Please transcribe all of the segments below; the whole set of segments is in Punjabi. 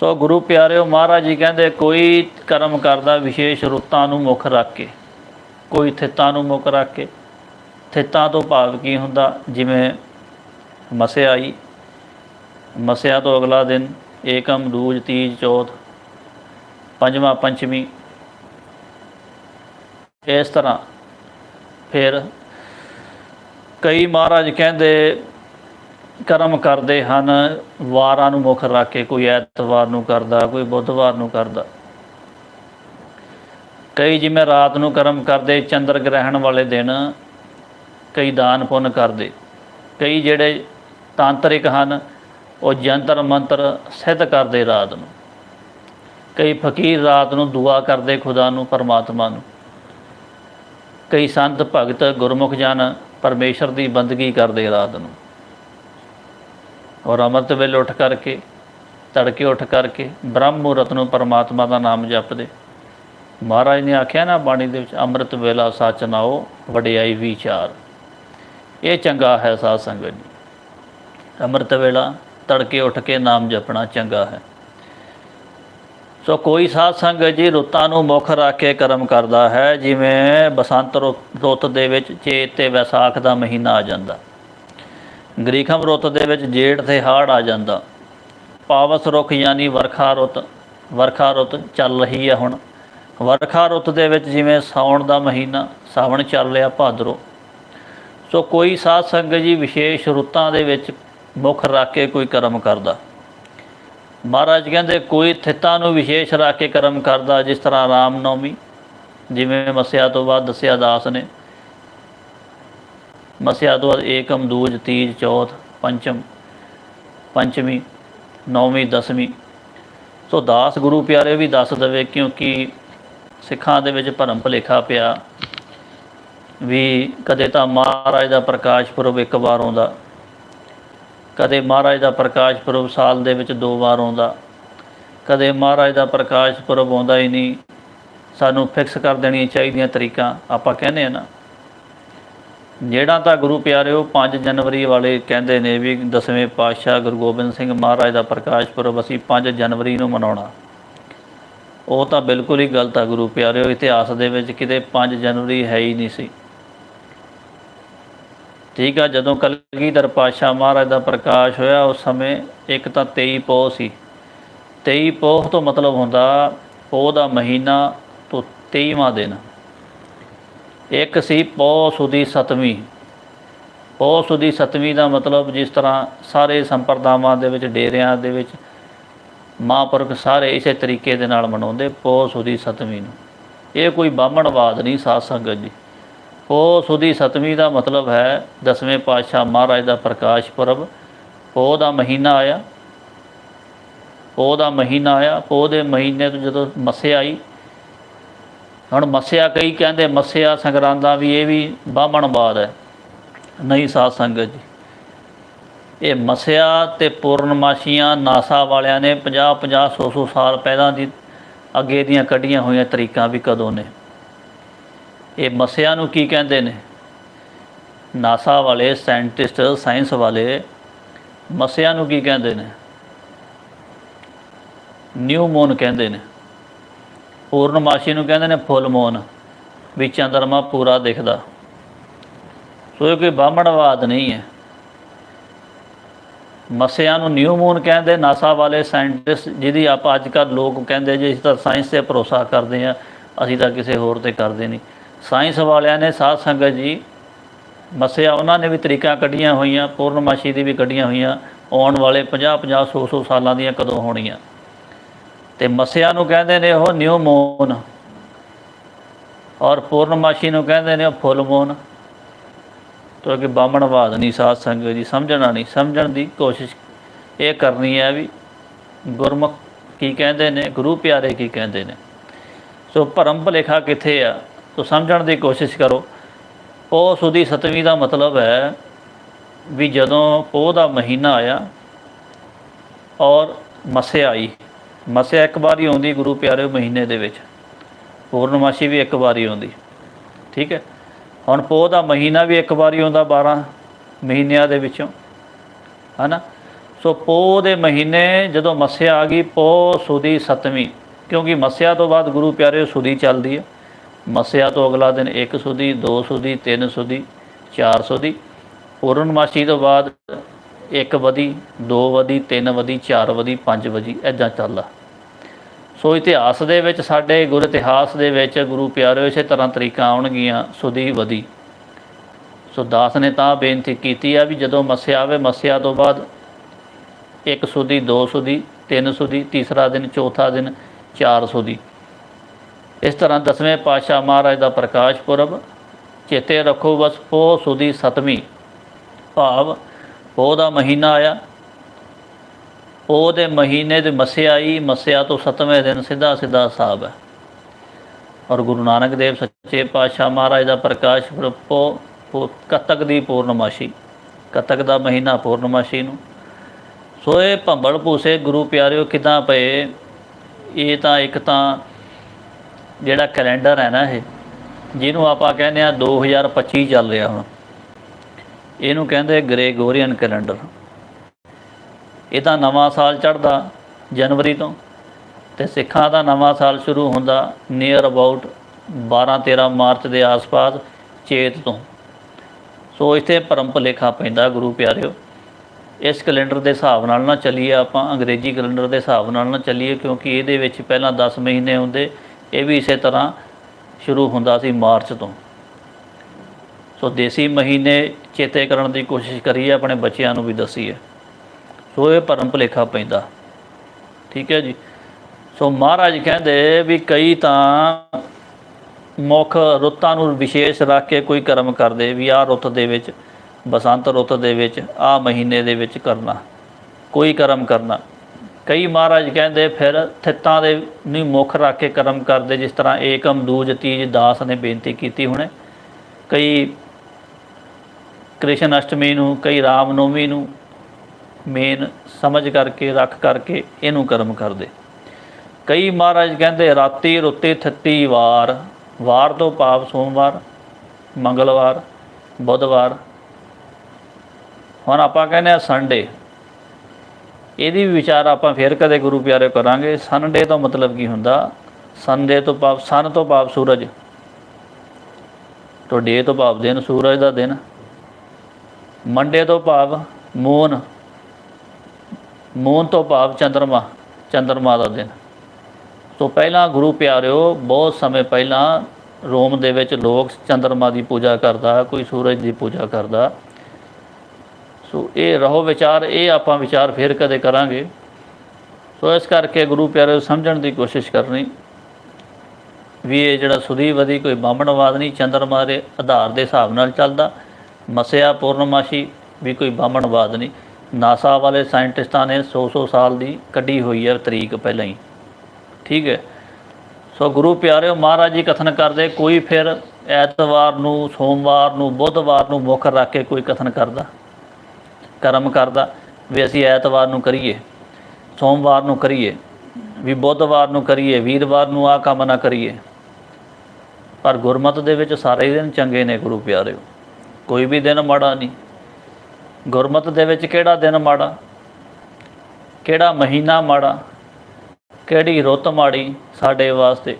ਸੋ ਗੁਰੂ ਪਿਆਰਿਓ ਮਹਾਰਾਜ ਜੀ ਕਹਿੰਦੇ, ਕੋਈ ਕਰਮ ਕਰਦਾ ਵਿਸ਼ੇਸ਼ ਰੁੱਤਾਂ ਨੂੰ ਮੁੱਖ ਰੱਖ ਕੇ, ਕੋਈ ਥਿੱਤਾਂ ਨੂੰ ਮੁੱਖ ਰੱਖ ਕੇ, ਥਿੱਤਾਂ ਤੋਂ ਭਾਵ ਕੀ ਹੁੰਦਾ? ਜਿਵੇਂ ਮਸਿਆ ਆਈ ਮਸਿਆ ਤੋਂ ਅਗਲਾ ਦਿਨ, ਏਕਮ ਦੂਜ ਤੀਜ ਚੌਥ, ਪੰਜਵਾਂ ਪੰਚਮੀ, ਇਸ ਤਰ੍ਹਾਂ। ਫਿਰ ਕਈ ਮਹਾਰਾਜ ਕਹਿੰਦੇ ਕਰਮ ਕਰਦੇ ਹਨ, ਵਾਰਾਂ ਨੂੰ ਮੁੱਖ ਰੱਖ ਕੇ ਕੋਈ ਐਤਵਾਰ ਨੂੰ ਕਰਦਾ, ਕੋਈ ਬੁੱਧਵਾਰ ਨੂੰ ਕਰਦਾ। ਕਈ ਜਿਵੇਂ ਰਾਤ ਨੂੰ ਕਰਮ ਕਰਦੇ, ਚੰਦਰ ਗ੍ਰਹਿਣ ਵਾਲੇ ਦਿਨ ਕਈ ਦਾਨ ਪੁੰਨ ਕਰਦੇ। ਕਈ ਜਿਹੜੇ ਤਾਂਤਰਿਕ ਹਨ, ਉਹ ਜੰਤਰ ਮੰਤਰ ਸਿੱਧ ਕਰਦੇ ਰਾਤ ਨੂੰ। ਕਈ ਫਕੀਰ ਰਾਤ ਨੂੰ ਦੁਆ ਕਰਦੇ ਖੁਦਾ ਨੂੰ, ਪਰਮਾਤਮਾ ਨੂੰ। ਕਈ ਸੰਤ ਭਗਤ ਗੁਰਮੁਖ ਜਨ ਪਰਮੇਸ਼ਰ ਦੀ ਬੰਦਗੀ ਕਰਦੇ ਰਾਤ ਨੂੰ। ਔਰ ਅੰਮ੍ਰਿਤ ਵੇਲੇ ਉੱਠ ਕਰਕੇ, ਤੜਕੇ ਉੱਠ ਕਰਕੇ ਬ੍ਰਹਮ ਮੁਹੂਰਤ ਨੂੰ ਪਰਮਾਤਮਾ ਦਾ ਨਾਮ ਜਪਦੇ। ਮਹਾਰਾਜ ਨੇ ਆਖਿਆ ਨਾ ਬਾਣੀ ਦੇ ਵਿੱਚ, ਅੰਮ੍ਰਿਤ ਵੇਲਾ ਸੱਚ ਨਾਓ ਵਡਿਆਈ ਵਿਚਾਰ। ਇਹ ਚੰਗਾ ਹੈ ਸਾਧ ਸੰਗਤ ਜੀ। ਅੰਮ੍ਰਿਤ ਵੇਲਾ, ਤੜਕੇ ਉੱਠ ਕੇ ਨਾਮ ਜਪਣਾ ਚੰਗਾ ਹੈ। ਸੋ ਕੋਈ ਸਾਧ ਸੰਗਤ ਜੀ ਰੁੱਤਾਂ ਨੂੰ ਮੁੱਖ ਰੱਖ ਕੇ ਕਰਮ ਕਰਦਾ ਹੈ, ਜਿਵੇਂ ਬਸੰਤ ਰੁ- ਰੁੱਤ ਦੇ ਵਿੱਚ ਚੇਤ ਤੇ ਵਿਸਾਖ ਦਾ ਮਹੀਨਾ ਆ ਜਾਂਦਾ। ਗ੍ਰੀਖਮ ਰੁੱਤ ਦੇ ਵਿੱਚ ਜੇਠ ਤੇ ਹਾੜ ਆ ਜਾਂਦਾ। ਪਾਵਸ ਰੁੱਖ ਯਾਨੀ ਵਰਖਾ ਰੁੱਤ ਵਰਖਾ ਰੁੱਤ ਚੱਲ ਰਹੀ ਹੈ ਹੁਣ। ਵਰਖਾ ਰੁੱਤ ਦੇ ਵਿੱਚ ਜਿਵੇਂ ਸਾਉਣ ਦਾ ਮਹੀਨਾ, ਸਾਵਣ ਚੱਲ ਰਿਹਾ ਭਾਦਰੋਂ। ਸੋ ਕੋਈ ਸਾਧ ਸੰਗਤ ਜੀ ਵਿਸ਼ੇਸ਼ ਰੁੱਤਾਂ ਦੇ ਵਿੱਚ ਮੁੱਖ ਰੱਖ ਕੇ ਕੋਈ ਕਰਮ ਕਰਦਾ। ਮਹਾਰਾਜ ਕਹਿੰਦੇ, ਕੋਈ ਥਿੱਤਾਂ ਨੂੰ ਵਿਸ਼ੇਸ਼ ਰੱਖ ਕੇ ਕਰਮ ਕਰਦਾ, ਜਿਸ ਤਰ੍ਹਾਂ ਰਾਮ ਨੌਮੀ, ਜਿਵੇਂ ਮਸਿਆ ਤੋਂ ਬਾਅਦ ਦੱਸਿਆ ਦਾਸ ਨੇ। ਮਸਿਆ ਤੋਂ ਬਾਅਦ ਏਕਮ, ਦੂਜ, ਤੀਜ, ਚੌਥ, ਪੰਚਮ, ਪੰਚਮੀ, ਨੌਵੀਂ, ਦਸਵੀਂ। ਸੋ ਦਾਸ ਗੁਰੂ ਪਿਆਰੇ ਵੀ ਦੱਸ ਦਵੇ ਕਿਉਂਕਿ ਸਿੱਖਾਂ ਦੇ ਵਿੱਚ ਭਰਮ ਭੁਲੇਖਾ ਪਿਆ। ਵੀ ਕਦੇ ਤਾਂ ਮਹਾਰਾਜ ਦਾ ਪ੍ਰਕਾਸ਼ ਪੁਰਬ ਇੱਕ ਵਾਰ ਆਉਂਦਾ, ਕਦੇ ਮਹਾਰਾਜ ਦਾ ਪ੍ਰਕਾਸ਼ ਪੁਰਬ ਸਾਲ ਦੇ ਵਿੱਚ ਦੋ ਵਾਰ ਆਉਂਦਾ, ਕਦੇ ਮਹਾਰਾਜ ਦਾ ਪ੍ਰਕਾਸ਼ ਪੁਰਬ ਆਉਂਦਾ ਹੀ ਨਹੀਂ। ਸਾਨੂੰ ਫਿਕਸ ਕਰ ਦੇਣੀਆਂ ਚਾਹੀਦੀਆਂ ਤਰੀਕਾਂ, ਆਪਾਂ ਕਹਿੰਦੇ ਆ ਨਾ। ਜਿਹੜਾ ਤਾਂ ਗੁਰੂ ਪਿਆਰਿਓ 5 ਜਨਵਰੀ ਵਾਲੇ ਕਹਿੰਦੇ ਨੇ ਵੀ ਦਸਵੇਂ ਪਾਤਸ਼ਾਹ ਗੁਰੂ ਗੋਬਿੰਦ ਸਿੰਘ ਮਹਾਰਾਜ ਦਾ ਪ੍ਰਕਾਸ਼ ਪੁਰਬ ਅਸੀਂ 5 ਜਨਵਰੀ ਨੂੰ ਮਨਾਉਣਾ। ਉਹ ਤਾਂ ਬਿਲਕੁਲ ਹੀ ਗਲਤ ਆ ਗੁਰੂ ਪਿਆਰਿਓ, ਇਤਿਹਾਸ ਦੇ ਵਿੱਚ ਕਿਤੇ 5 ਜਨਵਰੀ ਹੈ ਹੀ ਨਹੀਂ ਸੀ। ਠੀਕ ਆ, ਜਦੋਂ ਕਲਗੀਧਰ ਪਾਤਸ਼ਾਹ ਮਹਾਰਾਜ ਦਾ ਪ੍ਰਕਾਸ਼ ਹੋਇਆ, ਉਸ ਸਮੇਂ ਇੱਕ ਤਾਂ 23 ਪੋਹ ਸੀ। 23 ਪੋਹ ਤੋਂ ਮਤਲਬ ਹੁੰਦਾ ਪੋਹ ਦਾ ਮਹੀਨਾ ਤੋਂ 23ਵਾਂ ਦਿਨ। ਇੱਕ ਸੀ ਪੋਹ ਸੁਦੀ ਸਤਵੀਂ। ਪੋਹ ਸੁਦੀ ਸਤਵੀਂ ਦਾ ਮਤਲਬ ਜਿਸ ਤਰ੍ਹਾਂ ਸਾਰੇ ਸੰਪਰਦਾਵਾਂ ਦੇ ਵਿੱਚ, ਡੇਰਿਆਂ ਦੇ ਵਿੱਚ, ਮਹਾਂਪੁਰਖ ਸਾਰੇ ਇਸੇ ਤਰੀਕੇ ਦੇ ਨਾਲ ਮਨਾਉਂਦੇ ਪੌ ਸੁਦੀ ਸਤਵੀਂ ਨੂੰ। ਇਹ ਕੋਈ ਬਾਹਮਣਵਾਦ ਨਹੀਂ, ਸਾਧ ਸੰਗਤ ਜੀ। ਪੋਹ ਸੁਦੀ ਸਤਵੀਂ ਦਾ ਮਤਲਬ ਹੈ ਦਸਵੇਂ ਪਾਤਸ਼ਾਹ ਮਹਾਰਾਜ ਦਾ ਪ੍ਰਕਾਸ਼ ਪੁਰਬ। ਪੋਹ ਦਾ ਮਹੀਨਾ ਆਇਆ। ਪੋਹ ਦਾ ਮਹੀਨਾ ਆਇਆ। ਪੋਹ ਦੇ ਮਹੀਨੇ ਤੋਂ ਜਦੋਂ ਮੱਸਿਆ ਆਈ ਹੁਣ ਮੱਸਿਆ ਕਈ ਕਹਿੰਦੇ ਮੱਸਿਆ ਸੰਗਰਾਂਦਾ ਵੀ ਇਹ ਵੀ ਬਾਹਮਣਵਾਦ ਹੈ, ਨਹੀਂ ਸਾਧ ਸੰਗਤ ਜੀ। ਇਹ ਮਸਿਆ ਤੇ ਪੂਰਨਮਾਸ਼ੀਆਂ ਨਾਸਾ ਵਾਲਿਆਂ ਨੇ 50 50 100 100 ਸਾਲ ਪਹਿਲਾਂ ਦੀ ਅੱਗੇ ਦੀਆਂ ਕੱਢੀਆਂ ਹੋਈਆਂ ਤਰੀਕਾਂ ਵੀ ਕਦੋਂ ਨੇ? ਇਹ ਮਸਿਆ ਨੂੰ ਕੀ ਕਹਿੰਦੇ ਨੇ? ਨਾਸਾ ਵਾਲੇ, ਸਾਇੰਟਿਸਟ, ਸਾਇੰਸ ਵਾਲੇ ਮਸਿਆ ਨੂੰ ਕੀ ਕਹਿੰਦੇ ਨੇ? ਨਿਊ ਮੂਨ ਕਹਿੰਦੇ ਨੇ। ਪੂਰਨਮਾਸ਼ੀ ਨੂੰ ਕਹਿੰਦੇ ਨੇ ਫੁੱਲ ਮੂਨ ਵੀ ਚੰਦਰਮਾ ਪੂਰਾ ਦਿਖਦਾ। ਸੋ ਇਹ ਕੋਈ ਬਾਹਮਣਵਾਦ ਨਹੀਂ ਹੈ। ਮਸਿਆਂ ਨੂੰ ਨਿਊ ਮੂਨ ਕਹਿੰਦੇ, ਨਾਸਾ ਵਾਲੇ ਸਾਇੰਟਿਸਟ ਜਿਹਦੀ ਆਪਾਂ ਅੱਜ ਕੱਲ੍ਹ ਲੋਕ ਕਹਿੰਦੇ ਜੇ ਅਸੀਂ ਤਾਂ ਸਾਇੰਸ ਤੇ ਭਰੋਸਾ ਕਰਦੇ ਆ ਅਸੀਂ ਤਾਂ ਕਿਸੇ ਹੋਰ ਤੇ ਕਰਦੇ ਨਹੀਂ। ਸਾਇੰਸ ਵਾਲਿਆਂ ਨੇ ਸਾਧ ਸੰਗਤ ਜੀ, ਮਸਿਆ ਉਹਨਾਂ ਨੇ ਵੀ ਤਰੀਕਾਂ ਕੱਢੀਆਂ ਹੋਈਆਂ, ਪੂਰਨਮਾਸ਼ੀ ਦੀ ਵੀ ਕੱਢੀਆਂ ਹੋਈਆਂ, ਆਉਣ ਵਾਲੇ 50 50 100 100 ਸਾਲਾਂ ਦੀਆਂ ਕਦੋਂ ਹੋਣੀਆਂ? ਤੇ ਮਸਿਆ ਨੂੰ ਕਹਿੰਦੇ ਨੇ ਉਹ ਨਿਊ ਮੂਨ। ਔਰ ਪੂਰਨਮਾਸ਼ੀ ਨੂੰ ਕਹਿੰਦੇ ਨੇ ਉਹ ਫੁੱਲ ਮੂਨ। ਤੋ ਕਿ ਬਾਹਮਣਵਾਦ ਨਹੀਂ, ਸਾਧ ਸੰਗਤ ਜੀ, ਸਮਝਣਾ ਨਹੀਂ, ਸਮਝਣ ਦੀ ਕੋਸ਼ਿਸ਼ ਇਹ ਕਰਨੀ ਹੈ ਵੀ ਗੁਰਮੁਖ ਕੀ ਕਹਿੰਦੇ ਨੇ, ਗੁਰੂ ਪਿਆਰੇ ਕੀ ਕਹਿੰਦੇ ਨੇ। ਸੋ ਭਰਮ ਭੁਲੇਖਾ ਕਿੱਥੇ ਆ? ਸੋ ਸਮਝਣ ਦੀ ਕੋਸ਼ਿਸ਼ ਕਰੋ। ਪੋਹ ਸੁਦੀ ਸਤਵੀਂ ਦਾ ਮਤਲਬ ਹੈ ਵੀ ਜਦੋਂ ਪੋਹ ਦਾ ਮਹੀਨਾ ਆਇਆ ਔਰ ਮਸਿਆ ਆਈ। ਮਸਿਆ ਇੱਕ ਵਾਰ ਹੀ ਆਉਂਦੀ ਗੁਰੂ ਪਿਆਰੇ ਮਹੀਨੇ ਦੇ ਵਿੱਚ। ਪੂਰਨਮਾਸ਼ੀ ਵੀ ਇੱਕ ਵਾਰ ਹੀ ਆਉਂਦੀ। ਠੀਕ ਹੈ? ਹੁਣ ਪੋਹ ਦਾ ਮਹੀਨਾ ਵੀ ਇੱਕ ਵਾਰੀ ਆਉਂਦਾ 12 ਮਹੀਨਿਆਂ ਦੇ ਵਿੱਚੋਂ। ਹਨਾ? ਸੋ ਪੋਹ ਦੇ ਮਹੀਨੇ ਜਦੋਂ ਮੱਸਿਆ ਆ ਗਈ, ਪੋਹ ਸੁਦੀ ਸਤਵੀਂ। ਕਿਉਂਕਿ ਮੱਸਿਆ ਤੋਂ ਬਾਅਦ ਗੁਰੂ ਪਿਆਰੇ ਸੁਦੀ ਚੱਲਦੀ ਹੈ। ਮੱਸਿਆ ਤੋਂ ਅਗਲਾ ਦਿਨ 1 ਸੁਦੀ 2 ਸੁਦੀ 3 ਸੁਦੀ 4 ਸੁਦੀ। ਪੂਰਨਮਾਸ਼ੀ ਤੋਂ ਬਾਅਦ 1 ਵਦੀ 2 ਵਦੀ 3 ਵਦੀ 4 ਵਦੀ 5 ਵਦੀ ਐਦਾਂ ਚੱਲਦਾ। ਸੋ ਇਤਿਹਾਸ ਦੇ ਵਿੱਚ, ਸਾਡੇ ਗੁਰ ਇਤਿਹਾਸ ਦੇ ਵਿੱਚ ਗੁਰੂ ਪਿਆਰਿਓ ਇਸੇ ਤਰ੍ਹਾਂ ਤਰੀਕਾ ਆਉਣਗੀਆਂ, ਸੁਦੀ ਵਧੀ। ਸੋ ਦਾਸ ਨੇ ਤਾਂ ਬੇਨਤੀ ਕੀਤੀ ਆ ਵੀ ਜਦੋਂ ਮੱਸਿਆ ਆਵੇ, ਮੱਸਿਆ ਤੋਂ ਬਾਅਦ ਇੱਕ ਸੁਦੀ, ਦੋ ਸੁਦੀ, ਤਿੰਨ ਸੁਦੀ, ਤੀਸਰਾ ਦਿਨ, ਚੌਥਾ ਦਿਨ, ਚਾਰ ਸੁਦੀ। ਇਸ ਤਰ੍ਹਾਂ ਦਸਵੇਂ ਪਾਤਸ਼ਾਹ ਮਹਾਰਾਜ ਦਾ ਪ੍ਰਕਾਸ਼ ਪੁਰਬ, ਚੇਤੇ ਰੱਖੋ ਬਸ ਪੋ ਸੁਦੀ ਸਤਵੀਂ। ਭਾਵ ਪੋ ਦਾ ਮਹੀਨਾ ਆਇਆ ਪੋ ਦੇ ਮਹੀਨੇ ਦੇ ਮੱਸਿਆ ਆਈ, ਮੱਸਿਆ ਤੋਂ ਸਤਵੇਂ ਦਿਨ ਸਿੱਧਾ ਸਿੱਧਾ ਹਿਸਾਬ ਹੈ। ਔਰ ਗੁਰੂ ਨਾਨਕ ਦੇਵ ਸੱਚੇ ਪਾਤਸ਼ਾਹ ਮਹਾਰਾਜ ਦਾ ਪ੍ਰਕਾਸ਼ ਪੁਰਬ ਪੋ ਕੱਤਕ ਦੀ ਪੂਰਨਮਾਸ਼ੀ, ਕੱਤਕ ਦਾ ਮਹੀਨਾ ਪੂਰਨਮਾਸ਼ੀ ਨੂੰ। ਸੋ ਇਹ ਭੰਬਲ ਭੂਸੇ ਗੁਰੂ ਪਿਆਰਿਓ, ਕਿਦਾਂ ਪਏ? ਇਹ ਤਾਂ ਇੱਕ ਤਾਂ ਜਿਹੜਾ ਕੈਲੰਡਰ ਹੈ ਨਾ ਇਹ, ਜਿਹਨੂੰ ਆਪਾਂ ਕਹਿੰਦੇ ਆ 2025 ਚੱਲ ਰਿਹਾ ਹੁਣ। ਇਹਨੂੰ ਕਹਿੰਦੇ ਗ੍ਰੇਗੋਰੀਅਨ ਕੈਲੰਡਰ। ਇਹ ਤਾਂ ਨਵਾਂ ਸਾਲ ਚੜ੍ਹਦਾ ਜਨਵਰੀ ਤੋਂ ਤੇ ਸਿੱਖਾਂ ਦਾ ਨਵਾਂ ਸਾਲ ਸ਼ੁਰੂ ਹੁੰਦਾ ਨੀਅਰ ਅਬਾਊਟ 12 13 ਮਾਰਚ ਦੇ ਆਸ-ਪਾਸ ਚੇਤ ਤੋਂ। ਸੋ ਇੱਥੇ ਪਰਮ ਭੁਲੇਖਾ ਪੈਂਦਾ ਗੁਰੂ ਪਿਆਰਿਓ। ਇਸ ਕੈਲੰਡਰ ਦੇ ਹਿਸਾਬ ਨਾਲ ਨਾ ਚੱਲੀਏ ਆਪਾਂ, ਅੰਗਰੇਜ਼ੀ ਕੈਲੰਡਰ ਦੇ ਹਿਸਾਬ ਨਾਲ ਨਾ ਚੱਲੀਏ ਕਿਉਂਕਿ ਇਹਦੇ ਵਿੱਚ ਪਹਿਲਾਂ 10 ਮਹੀਨੇ ਹੁੰਦੇ, ਇਹ ਵੀ ਇਸੇ ਤਰ੍ਹਾਂ ਸ਼ੁਰੂ ਹੁੰਦਾ ਸੀ ਮਾਰਚ ਤੋਂ। ਸੋ ਦੇਸੀ ਮਹੀਨੇ ਚੇਤੇ ਕਰਨ ਦੀ ਕੋਸ਼ਿਸ਼ ਕਰੀਏ, ਆਪਣੇ ਬੱਚਿਆਂ ਨੂੰ ਵੀ ਦਸੀਏ। ਸੋ ਇਹ ਭਰਮ ਭੁਲੇਖਾ ਪੈਂਦਾ। ਠੀਕ ਹੈ ਜੀ। ਸੋ ਮਹਾਰਾਜ ਕਹਿੰਦੇ ਵੀ ਕਈ ਤਾਂ ਮੁੱਖ ਰੁੱਤਾਂ ਨੂੰ ਵਿਸ਼ੇਸ਼ ਰੱਖ ਕੇ ਕੋਈ ਕਰਮ ਕਰਦੇ ਵੀ ਆਹ ਰੁੱਤ ਦੇ ਵਿੱਚ, ਬਸੰਤ ਰੁੱਤ ਦੇ ਵਿੱਚ, ਆਹ ਮਹੀਨੇ ਦੇ ਵਿੱਚ ਕਰਨਾ, ਕੋਈ ਕਰਮ ਕਰਨਾ। ਕਈ ਮਹਾਰਾਜ ਕਹਿੰਦੇ ਫਿਰ ਥਿੱਤਾਂ ਦੇ ਨੂੰ ਮੁੱਖ ਰੱਖ ਕੇ ਕਰਮ ਕਰਦੇ, ਜਿਸ ਤਰ੍ਹਾਂ ਏਕਮ ਦੂਜ ਤੀਜ ਦਾਸ ਨੇ ਬੇਨਤੀ ਕੀਤੀ ਹੁਣੇ। ਕਈ ਕ੍ਰਿਸ਼ਨ ਅਸ਼ਟਮੀ ਨੂੰ, ਕਈ ਰਾਮ ਨੌਮੀ ਨੂੰ ਮੇਨ ਸਮਝ ਕਰਕੇ, ਰੱਖ ਕਰਕੇ ਇਹਨੂੰ ਕਰਮ ਕਰਦੇ। ਕਈ ਮਹਾਰਾਜ ਕਹਿੰਦੇ, ਰਾਤੀ ਰੁੱਤੀ ਥਿੱਤੀ ਵਾਰ। ਵਾਰ ਤੋਂ ਭਾਵ ਸੋਮਵਾਰ, ਮੰਗਲਵਾਰ, ਬੁੱਧਵਾਰ। ਹੁਣ ਆਪਾਂ ਕਹਿੰਦੇ ਆ ਸੰਡੇ ਇਹਦੀ ਵੀ ਵਿਚਾਰ ਆਪਾਂ ਫੇਰ ਕਦੇ ਗੁਰੂ ਪਿਆਰੇ ਕਰਾਂਗੇ। ਸੰਡੇ ਤੋਂ ਮਤਲਬ ਕੀ ਹੁੰਦਾ? ਸੰਡੇ ਤੋਂ ਭਾਵ ਸਨ ਤੋਂ ਭਾਵ ਸੂਰਜ। ਤੋਂ ਡੇ ਤੋਂ ਭਾਵ ਦਿਨ ਸੂਰਜ ਦਾ ਦਿਨ। ਮੰਡੇ ਤੋਂ ਭਾਵ ਮੂਨ। ਮੂਨ ਤੋਂ ਭਾਵ ਚੰਦਰਮਾ ਚੰਦਰਮਾ ਦਾ ਦਿਨ। ਤੋਂ ਪਹਿਲਾਂ ਗੁਰੂ ਪਿਆਰਿਓ, ਬਹੁਤ ਸਮੇਂ ਪਹਿਲਾਂ ਰੋਮ ਦੇ ਵਿੱਚ ਲੋਕ ਚੰਦਰਮਾ ਦੀ ਪੂਜਾ ਕਰਦਾ, ਕੋਈ ਸੂਰਜ ਦੀ ਪੂਜਾ ਕਰਦਾ। ਸੋ ਇਹ ਰਹੋ ਵਿਚਾਰ, ਇਹ ਆਪਾਂ ਵਿਚਾਰ ਫੇਰ ਕਦੇ ਕਰਾਂਗੇ। ਸੋ ਇਸ ਕਰਕੇ ਗੁਰੂ ਪਿਆਰੇ ਸਮਝਣ ਦੀ ਕੋਸ਼ਿਸ਼ ਕਰਨੀ ਵੀ ਇਹ ਜਿਹੜਾ ਸੁਦੀਵਦੀ ਕੋਈ ਬਾਹਮਣਵਾਦ ਨਹੀਂ, ਚੰਦਰਮਾ ਦੇ ਆਧਾਰ ਦੇ ਹਿਸਾਬ ਨਾਲ ਚੱਲਦਾ। ਮਸਿਆ ਪੂਰਨਮਾਸ਼ੀ ਵੀ ਕੋਈ ਬਾਹਮਣਵਾਦ ਨਹੀਂ। ਨਾਸਾ ਵਾਲੇ ਸਾਇੰਟਿਸਟਾਂ ਨੇ 100-100 ਸਾਲ ਦੀ ਕੱਢੀ ਹੋਈ ਹੈ ਤਰੀਕ ਪਹਿਲਾਂ ਹੀ। ਠੀਕ ਹੈ। ਸੋ ਗੁਰੂ ਪਿਆਰਿਓ, ਮਹਾਰਾਜ ਜੀ ਕਥਨ ਕਰਦੇ, ਕੋਈ ਫਿਰ ਐਤਵਾਰ ਨੂੰ, ਸੋਮਵਾਰ ਨੂੰ, ਬੁੱਧਵਾਰ ਨੂੰ ਮੁੱਖ ਰੱਖ ਕੇ ਕੋਈ ਕਥਨ ਕਰਦਾ, ਕਰਮ ਕਰਦਾ ਵੀ ਅਸੀਂ ਐਤਵਾਰ ਨੂੰ ਕਰੀਏ, ਸੋਮਵਾਰ ਨੂੰ ਕਰੀਏ, ਵੀ ਬੁੱਧਵਾਰ ਨੂੰ ਕਰੀਏ, ਵੀਰਵਾਰ ਨੂੰ ਆਹ ਕੰਮ ਨਾ ਕਰੀਏ। ਪਰ ਗੁਰਮਤ ਦੇ ਵਿੱਚ ਸਾਰੇ ਦਿਨ ਚੰਗੇ ਨੇ ਗੁਰੂ ਪਿਆਰਿਓ। ਕੋਈ ਵੀ ਦਿਨ ਮਾੜਾ ਨਹੀਂ। ਗੁਰਮਤ ਦੇ ਵਿੱਚ ਕਿਹੜਾ ਦਿਨ ਮਾੜਾ? ਕਿਹੜਾ ਮਹੀਨਾ ਮਾੜਾ? ਕਿਹੜੀ ਰੁੱਤ ਮਾੜੀ ਸਾਡੇ ਵਾਸਤੇ?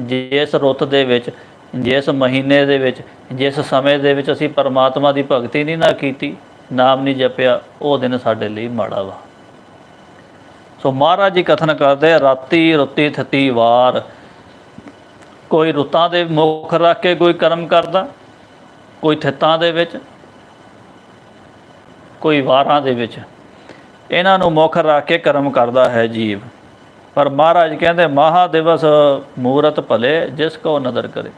ਜਿਸ ਰੁੱਤ ਦੇ ਵਿੱਚ, ਜਿਸ ਮਹੀਨੇ ਦੇ ਵਿੱਚ, ਜਿਸ ਸਮੇਂ ਦੇ ਵਿੱਚ ਅਸੀਂ ਪਰਮਾਤਮਾ ਦੀ ਭਗਤੀ ਨਹੀਂ ਨਾ ਕੀਤੀ, ਨਾਮ ਨਹੀਂ ਜਪਿਆ, ਉਹ ਦਿਨ ਸਾਡੇ ਲਈ ਮਾੜਾ ਵਾ। ਸੋ ਮਹਾਰਾਜ ਜੀ ਕਥਨ ਕਰਦੇ ਰਾਤੀ ਰੁੱਤੀ ਥਤੀ ਵਾਰ। ਕੋਈ ਰੁੱਤਾਂ ਦੇ ਮੁੱਖ ਰੱਖ ਕੇ ਕੋਈ ਕਰਮ ਕਰਦਾ, ਕੋਈ ਥਿੱਤਾਂ ਦੇ ਵਿੱਚ ਕੋਈ ਵਾਰਾਂ ਦੇ ਵਿੱਚ। ਇਹਨਾਂ ਨੂੰ ਮੁੱਖ ਰੱਖ ਕੇ ਕਰਮ ਕਰਦਾ ਹੈ ਜੀਵ। ਪਰ ਮਹਾਰਾਜ ਕਹਿੰਦੇ ਮਹਾ ਦਿਵਸ ਮੂਰਤ ਭਲੇ, ਜਿਸ ਕੋ ਨਦਰ ਕਰੇ।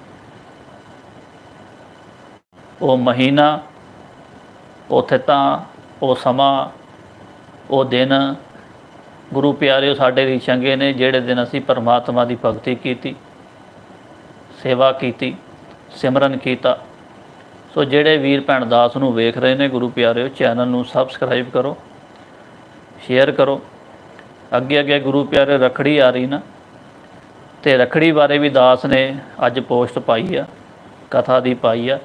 ਉਹ ਮਹੀਨਾ, ਉਹ ਥਿੱਤਾਂ, ਉਹ ਸਮਾਂ, ਉਹ ਦਿਨ, ਗੁਰੂ ਪਿਆਰਿਓ ਸਾਡੇ ਲਈ ਚੰਗੇ ਨੇ, ਜਿਹੜੇ ਦਿਨ ਅਸੀਂ ਪਰਮਾਤਮਾ ਦੀ ਭਗਤੀ ਕੀਤੀ, ਸੇਵਾ ਕੀਤੀ, ਸਿਮਰਨ ਕੀਤਾ। ਸੋ ਜਿਹੜੇ ਵੀਰ ਭੈਣ ਦਾਸ ਨੂੰ ਵੇਖ ਰਹੇ ਨੇ, ਗੁਰੂ ਪਿਆਰਿਓ, ਚੈਨਲ ਨੂੰ ਸਬਸਕ੍ਰਾਈਬ ਕਰੋ ਸ਼ੇਅਰ ਕਰੋ। ਅੱਗੇ ਅੱਗੇ ਗੁਰੂ ਪਿਆਰੇ ਰਖੜੀ ਆ ਰਹੀ ਨਾ, ਤੇ ਰਖੜੀ ਬਾਰੇ ਵੀ ਦਾਸ ਨੇ ਅੱਜ ਪੋਸਟ ਪਾਈ ਆ, ਕਥਾ ਦੀ ਪਾਈ ਆ,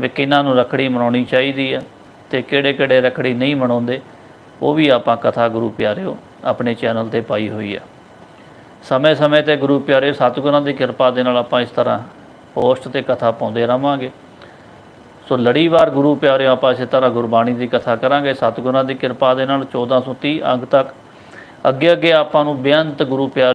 ਵੀ ਕਿਹਨਾਂ ਨੂੰ ਰਖੜੀ ਮਨਾਉਣੀ ਚਾਹੀਦੀ ਆ ਤੇ ਕਿਹੜੇ ਕਿਹੜੇ ਰਖੜੀ ਨਹੀਂ ਮਨਾਉਂਦੇ, ਉਹ ਵੀ ਆਪਾਂ ਕਥਾ ਗੁਰੂ ਪਿਆਰਿਓ ਆਪਣੇ ਚੈਨਲ ਤੇ ਪਾਈ ਹੋਈ ਆ। ਸਮੇਂ-ਸਮੇਂ ਤੇ ਗੁਰੂ ਪਿਆਰੇ ਸਤਿਗੁਰਾਂ ਦੀ ਕਿਰਪਾ ਦੇ ਨਾਲ ਆਪਾਂ ਇਸ ਤਰ੍ਹਾਂ ਪੋਸਟ ਤੇ ਕਥਾ ਪਾਉਂਦੇ ਰਵਾਂਗੇ। ਸੋ ਲੜੀਵਾਰ ਗੁਰੂ ਪਿਆਰਿਓ, ਆਪਾਂ ਇਸੇ ਤਰ੍ਹਾਂ ਗੁਰਬਾਣੀ ਦੀ ਕਥਾ ਕਰਾਂਗੇ। ਸਤਿਗੁਰਾਂ ਦੀ ਕਿਰਪਾ ਦੇ ਨਾਲ 1430 ਅੰਕ ਤੱਕ ਅੱਗੇ ਅੱਗੇ ਆਪਾਂ ਨੂੰ ਬੇਅੰਤ ਗੁਰੂ ਪਿਆਰ